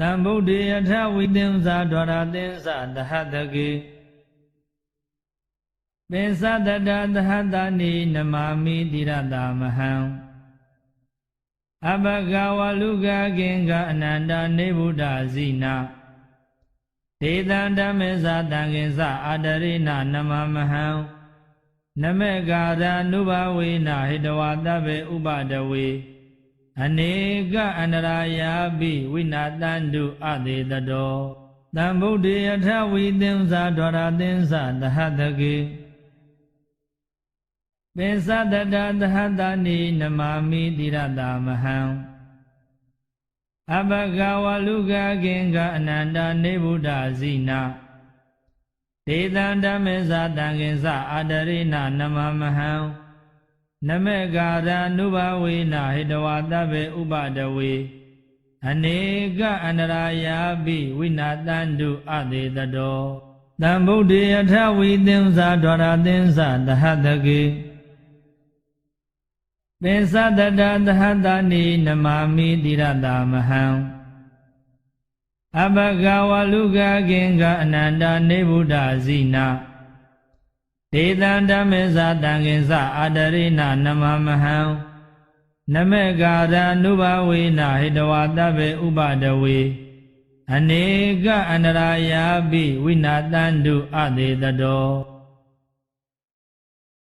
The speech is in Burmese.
သံဗုဒ္ဓေယထဝိသင်္စာဒွါရသင်္စာတဟတကေပိသတတသဟတနိနမာမိတိရတာမဟံအဘဂဝလူကကင်္ဂအနန္တနေဗုဒ္ဓဇိနာဒေသံဓမ္မေဇာတံကင်္စအာတရိနနမမဟံနမေကာရနုဘဝေနဟိတဝတဗ္ဗေဥပဒဝေ အနေကအန္တရာယာပိဝိနာတန္တုအသေးတတောတံဗုဒ္ဓေယထဝိသင်္စာဒွါရသင်္စာတဟတကေပိသတတသဟတနိနမာမိတိရတာမဟံအဘဂဝလူကကင်္ဂအနန္တနေဗုဒ္ဓဇိနာဒေသံဓမ္မေဇာတံကင်္စအာတရိနနမမဟံ နမေကာရနုဘဝေနဟိတဝတဗ္ဗေဥပဒဝေအနေကအန္တရာယာပိဝိနာတန္တုအသေးတတောတံဗုဒ္ဓေယထဝိသင်္စာဒွါရသင်္စာတဟတကေပိသတတသဟတနိနမာမိတိရတာမဟံအဘဂဝလူကကင်္ဂအနန္တနေဗုဒ္ဓဇိနာ ဒေသံဓမ္မေဇာတံကင်္စအာတရိနနမမဟံနမေကာရနုဘဝေနဟိတဝတဗ္ဗေဥပဒဝေအနေကအန္တရာယာပိဝိနာတန္တုအသေးတတော